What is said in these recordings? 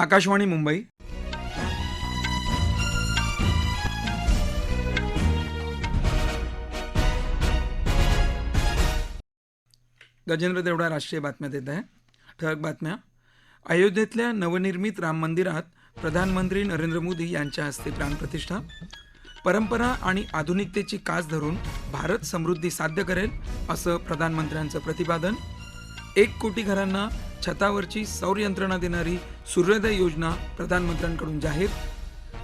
आकाशवाणी मुंबई. गजेंद्र देवडा राष्ट्रीय बातम्या देत आहे. ठळक बातम्या. अयोध्येतल्या नवनिर्मित राम मंदिरात प्रधानमंत्री नरेंद्र मोदी यांच्या हस्ते प्राणप्रतिष्ठा परंपरा आणि आधुनिकतेची कास धरून भारत समृद्धी साध्य करेल असं प्रधानमंत्र्यांचं प्रतिपादन. एक कोटी घरांना छतावरची सौर यंत्रणा देणारी सूर्योदय योजना प्रधानमंत्र्यांकडून जाहीर.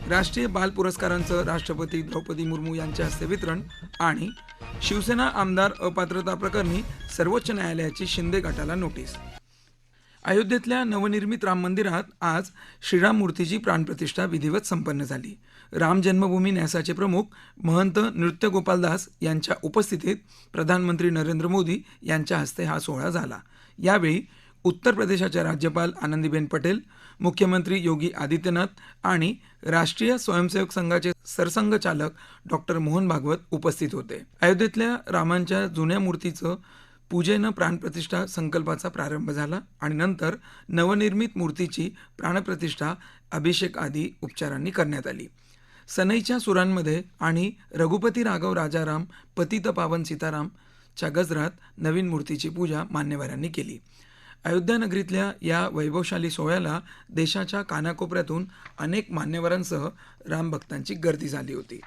राष्ट्रीय बाल पुरस्कारांचं राष्ट्रपती द्रौपदी मुर्मू यांच्या हस्ते वितरण आणि शिवसेना आमदार अपात्रता प्रकरणी सर्वोच्च न्यायालयाची शिंदे गटाला नोटीस. अयोध्येतल्या नवनिर्मित राम मंदिरात आज श्रीराम मूर्तीची प्राणप्रतिष्ठा विधिवत संपन्न झाली. राम जन्मभूमी न्यासाचे प्रमुख महंत नृत्य गोपालदास यांच्या उपस्थितीत प्रधानमंत्री नरेंद्र मोदी यांच्या हस्ते हा सोहळा झाला. यावेळी उत्तर प्रदेशाच्या राज्यपाल आनंदीबेन पटेल मुख्यमंत्री योगी आदित्यनाथ आणि राष्ट्रीय स्वयंसेवक संघाचे सरसंघचालक डॉक्टर मोहन भागवत उपस्थित होते. अयोध्येतल्या रामांच्या जुन्या मूर्तीचं पूजेनं प्राणप्रतिष्ठा संकल्पाचा प्रारंभ झाला आणि नंतर नवनिर्मित मूर्तीची प्राणप्रतिष्ठा अभिषेक आदी उपचारांनी करण्यात आली. सनईच्या सुरांमध्ये आणि रघुपती राघव राजाराम पतित पावन सीतारामच्या गजरात नवीन मूर्तीची पूजा मान्यवरांनी केली. अयोध्या नगरीतल्या या वैभवशाली सोहळ्याला देशाच्या कानाकोपऱ्यातून अनेक मान्यवरांसह रामभक्तांची गर्दी झाली होती.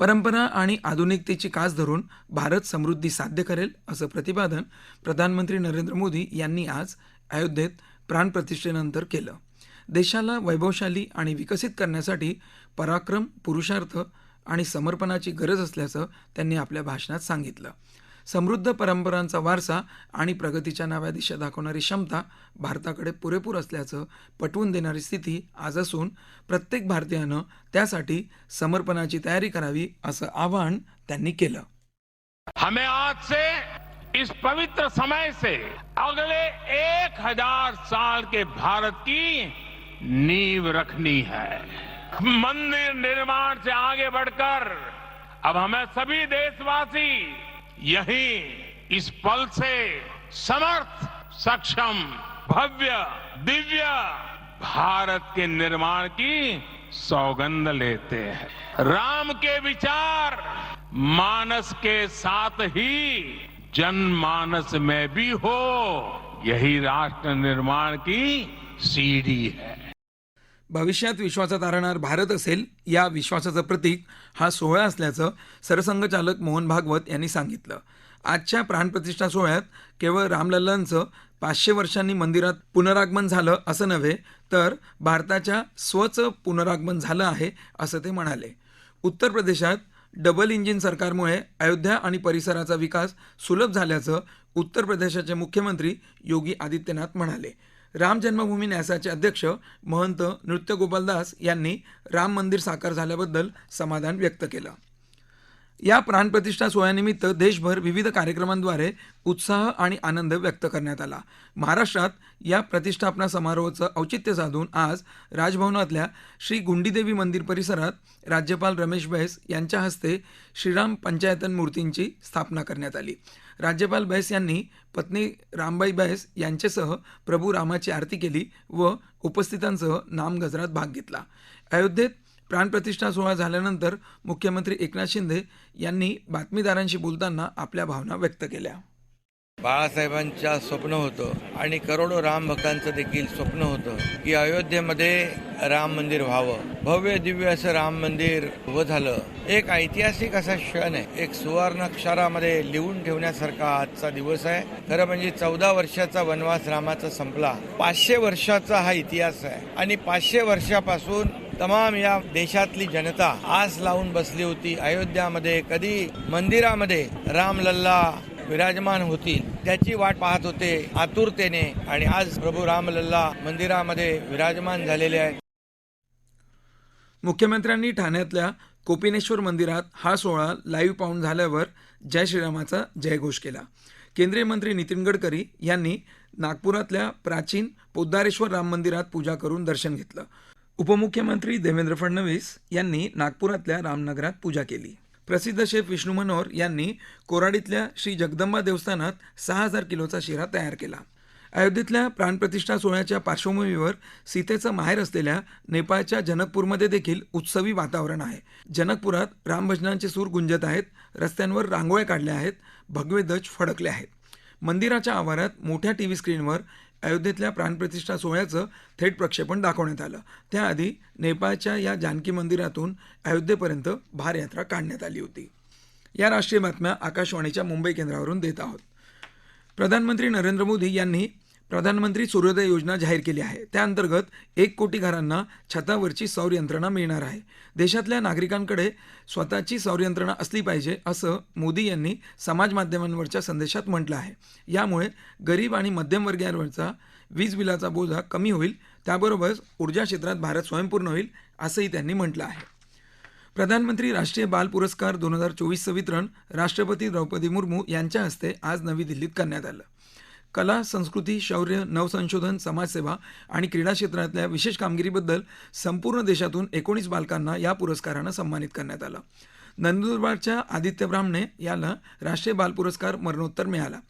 परंपरा आणि आधुनिकतेची कास धरून भारत समृद्धी साध्य करेल असं प्रतिपादन प्रधानमंत्री नरेंद्र मोदी यांनी आज अयोध्येत प्राणप्रतिष्ठेनंतर केलं. देशाला वैभवशाली आणि विकसित करण्यासाठी पराक्रम पुरुषार्थ आणि समर्पणाची गरज असल्याचं त्यांनी आपल्या भाषणात सांगितलं. समृद्ध परंपरांचा वारसा आणि प्रगतीच्या नव्या दिशा दाखवणारी क्षमता भारताकडे पुरेपूर असल्याचं पटवून देणारी स्थिती आज असून प्रत्येक भारतीयानं त्यासाठी समर्पणाची तयारी करावी असं आवाहन त्यांनी केलं. हमें आज से इस पवित्र समय से अगले एक हजार साल के भारत की नींव रखनी है। मंदिर निर्माण से आगे बढ़कर अब हमें सभी देशवासी यही इस पल से समर्थ, सक्षम, भव्य, दिव्य भारत के निर्माण की सौगंध लेते हैं। राम के विचार मानस के साथ ही जनमानस में भी हो, यही राष्ट्र निर्माण की सीढ़ी है। भविष्यात विश्वासात तारणार भारत असेल या विश्वासाचं प्रतीक हा सोहळा असल्याचं सरसंघचालक मोहन भागवत यांनी सांगितलं. आजच्या प्राणप्रतिष्ठा सोहळ्यात केवळ रामलल्लांचं पाचशे वर्षांनी मंदिरात पुनरागमन झालं असं नव्हे तर भारताच्या स्वचं पुनरागमन झालं आहे असं ते म्हणाले. उत्तर प्रदेशात डबल इंजिन सरकारमुळे अयोध्या आणि परिसराचा विकास सुलभ झाल्याचं उत्तर प्रदेशाचे मुख्यमंत्री योगी आदित्यनाथ म्हणाले. राम जन्मभूमी न्यासाचे अध्यक्ष महंत नृत्य गोपालदास यांनी राम मंदिर साकार झाल्याबद्दल समाधान व्यक्त केलं. या प्राणप्रतिष्ठा सोहळ्यानिमित्त देशभर विविध कार्यक्रमांद्वारे उत्साह आणि आनंद व्यक्त करण्यात आला. महाराष्ट्रात या प्रतिष्ठापना समारोहाचं औचित्य साधून आज राजभवनातल्या श्री गुंडीदेवी मंदिर परिसरात राज्यपाल रमेश बैस यांच्या हस्ते श्रीराम पंचायतन मूर्तींची स्थापना करण्यात आली. राज्यपाल बैस यांनी पत्नी रामबाई बैस यांच्यासह प्रभू रामाची आरती केली व उपस्थितांसह नामगजरात भाग घेतला. अयोध्येत प्राणप्रतिष्ठा सोहळा झाल्यानंतर मुख्यमंत्री एकनाथ शिंदे यांनी बातमीदारांशी बोलताना आपल्या भावना व्यक्त केल्या. बाळासाहेबांच्या स्वप्न होतं आणि करोडो राम भक्तांचं देखील स्वप्न होतं की अयोध्येमध्ये राम मंदिर व्हावं. भव्य दिव्य असं राम मंदिर उभं झालं. एक ऐतिहासिक असा क्षण आहे. एक सुवर्ण अक्षरामध्ये लिहून ठेवण्यासारखा आजचा दिवस आहे. खरं म्हणजे चौदा वर्षाचा वनवास रामाचा संपला. पाचशे वर्षाचा हा इतिहास आहे. आणि पाचशे वर्षापासून तमाम या देशातली जनता आस लावून बसली होती. अयोध्यामध्ये कधी मंदिरामध्ये रामलल्ला विराजमान होतील त्याची वाट पाहत होते आतुरतेने. आणि आज प्रभू रामलल्ला मंदिरामध्ये विराजमान झालेले आहेत. मुख्यमंत्र्यांनी ठाण्यातल्या कोपिनेश्वर मंदिरात हा सोहळा लाईव्ह पाहून झाल्यावर जय श्रीरामाचा जयघोष केला. केंद्रीय मंत्री नितीन गडकरी यांनी नागपुरातल्या प्राचीन पोद्दारेश्वर राम मंदिरात पूजा करून दर्शन घेतलं. उपमुख्यमंत्री देवेंद्र फडणवीस यांनी नागपुरातल्या रामनगरात पूजा केली. प्रसिद्ध शेफ विष्णू मनोहर यांनी कोराडीतल्या श्री जगदंबा देवस्थानात सहा हजार किलोचा शिरा तयार केला. अयोध्येतल्या प्राणप्रतिष्ठा सोहळ्याच्या पार्श्वभूमीवर सीतेचं माहेर असलेल्या नेपाळच्या जनकपूरमध्ये देखील उत्सवी वातावरण आहे. जनकपुरात रामभजनांचे सूर गुंजत आहेत रस्त्यांवर रांगोळ्या काढल्या आहेत भगवे ध्वज फडकले आहेत. मंदिराच्या आवारात मोठ्या टी व्ही स्क्रीनवर अयोध्येतल्या प्राणप्रतिष्ठा सोहळ्याचं थेट प्रक्षेपण दाखवण्यात आलं. त्याआधी नेपाळच्या या जानकी मंदिरातून अयोध्येपर्यंत भारयात्रा काढण्यात आली होती. या राष्ट्रीय बातम्या आकाशवाणीच्या मुंबई केंद्रावरून देत आहोत. प्रधानमंत्री नरेंद्र मोदी यांनी प्रधानमंत्री सूर्योदय योजना जाहीर केली आहे. त्याअंतर्गत एक कोटी घरांना छतावरची सौर यंत्रणा मिळणार आहे. देशातल्या नागरिकांकडे स्वतःची सौर यंत्रणा असली पाहिजे असं मोदी यांनी समाज माध्यमांवरच्या संदेशात म्हटलं आहे. यामुळे गरीब आणि मध्यमवर्गीयांवरचा वीज बिलाचा बोजा कमी होईल त्याबरोबरच ऊर्जा क्षेत्रात भारत स्वयंपूर्ण होईल असंही त्यांनी म्हटलं आहे. प्रधानमंत्री राष्ट्रीय बाल पुरस्कार दोन हजार चोवीसचं वितरण राष्ट्रपती द्रौपदी मुर्मू यांच्या हस्ते आज नवी दिल्लीत करण्यात आलं. कला संस्कृती शौर्य नवसंशोधन समाजसेवा आणि क्रीडा क्षेत्रातल्या विशेष कामगिरीबद्दल संपूर्ण देशातून एकोणीस बालकांना या पुरस्कारानं सन्मानित करण्यात आलं. नंदुरबारच्या आदित्य ब्राह्मणे याला राष्ट्रीय बाल पुरस्कार मरणोत्तर मिळाला.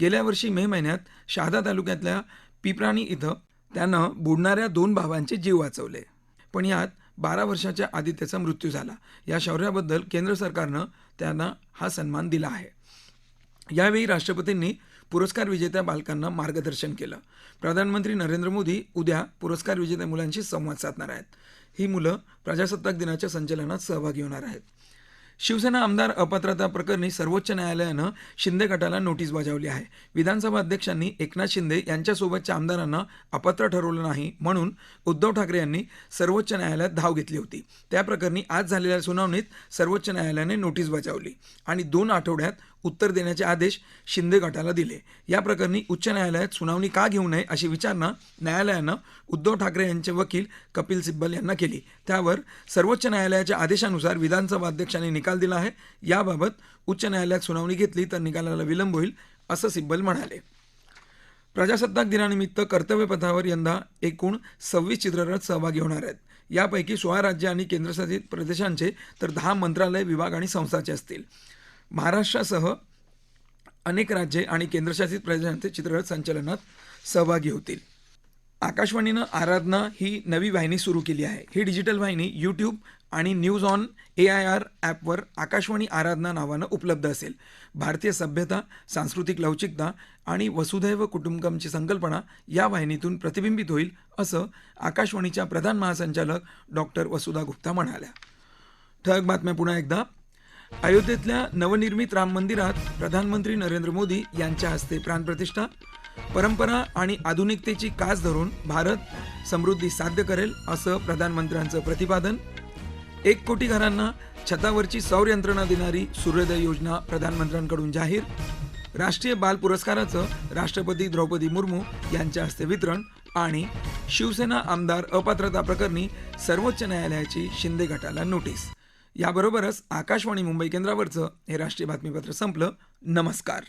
गेल्या वर्षी मे महिन्यात शहादा तालुक्यातल्या पिप्राणी इथं त्यानं बुडणाऱ्या दोन भावांचे जीव वाचवले. पण यात बारा वर्षाच्या आदित्यचा मृत्यू झाला. या शौर्याबद्दल केंद्र सरकारनं त्यांना हा सन्मान दिला आहे. यावेळी राष्ट्रपतींनी पुरस्कार विजेत्या बालकांना मार्गदर्शन केलं. प्रधानमंत्री नरेंद्र मोदी उद्या पुरस्कार विजेत्या मुलांशी संवाद साधणार आहेत. ही मुलं प्रजासत्ताक दिनाच्या संचलनात सहभागी होणार आहेत. शिवसेना आमदार अपात्रता प्रकरणी सर्वोच्च न्यायालयानं शिंदे गटाला नोटीस बजावली आहे. विधानसभा अध्यक्षांनी एकनाथ शिंदे यांच्यासोबतच्या आमदारांना अपात्र ठरवलं नाही म्हणून उद्धव ठाकरे यांनी सर्वोच्च न्यायालयात धाव घेतली होती. त्याप्रकरणी आज झालेल्या सुनावणीत सर्वोच्च न्यायालयाने नोटीस बजावली आणि दोन आठवड्यात उत्तर देण्याचे आदेश शिंदे गटाला दिले. या प्रकरणी उच्च न्यायालयात सुनावणी का घेऊ नये अशी विचारणा न्यायालयानं उद्धव ठाकरे यांचे वकील कपिल सिब्बल यांना केली. त्यावर सर्वोच्च न्यायालयाच्या आदेशानुसार विधानसभा अध्यक्षांनी निकाल निकाल दिला आहे. याबाबत उच्च न्यायालयात सुनावणी घेतली तर निकालाला विलंब होईल असं सिब्बल म्हणाले. प्रजासत्ताक दिनानिमित्त कर्तव्यपथावर यंदा एकूण सव्वीस चित्ररथ सहभागी होणार आहेत. यापैकी सोळा राज्य आणि केंद्रशासित प्रदेशांचे तर दहा मंत्रालय विभाग आणि संस्थाचे असतील. महाराष्ट्रासह अनेक राज्ये आणि केंद्रशासित प्रदेशांचे चित्ररथ संचलनात सहभागी होतील. आकाशवाणीनं आराधना ही नवी वाहिनी सुरू केली आहे. ही डिजिटल वाहिनी यूट्यूब आणि news on A I R ॲपवर आकाशवाणी आराधना नावानं उपलब्ध असेल. भारतीय सभ्यता सांस्कृतिक लवचिकता आणि वसुधैव कुटुंबकमची संकल्पना या वाहिनीतून प्रतिबिंबित होईल असं आकाशवाणीच्या प्रधान महासंचालक डॉक्टर वसुधा गुप्ता म्हणाल्या. ठळक बातम्या पुन्हा एकदा. अयोध्येतल्या नवनिर्मित राम मंदिरात प्रधानमंत्री नरेंद्र मोदी यांच्या हस्ते प्राणप्रतिष्ठा. परंपरा आणि आधुनिकतेची कास धरून भारत समृद्धी साध्य करेल असं प्रधानमंत्र्यांचं प्रतिपादन. एक कोटी घरांना छतावरची सौर यंत्रणा देणारी सूर्योदय योजना प्रधानमंत्र्यांकडून जाहीर. राष्ट्रीय बाल पुरस्काराचं राष्ट्रपती द्रौपदी मुर्मू यांच्या हस्ते वितरण आणि शिवसेना आमदार अपात्रता प्रकरणी सर्वोच्च न्यायालयाची शिंदे गटाला नोटीस. याबरोबरच आकाशवाणी मुंबई केंद्रावरचं हे राष्ट्रीय बातमीपत्र संपलं. नमस्कार.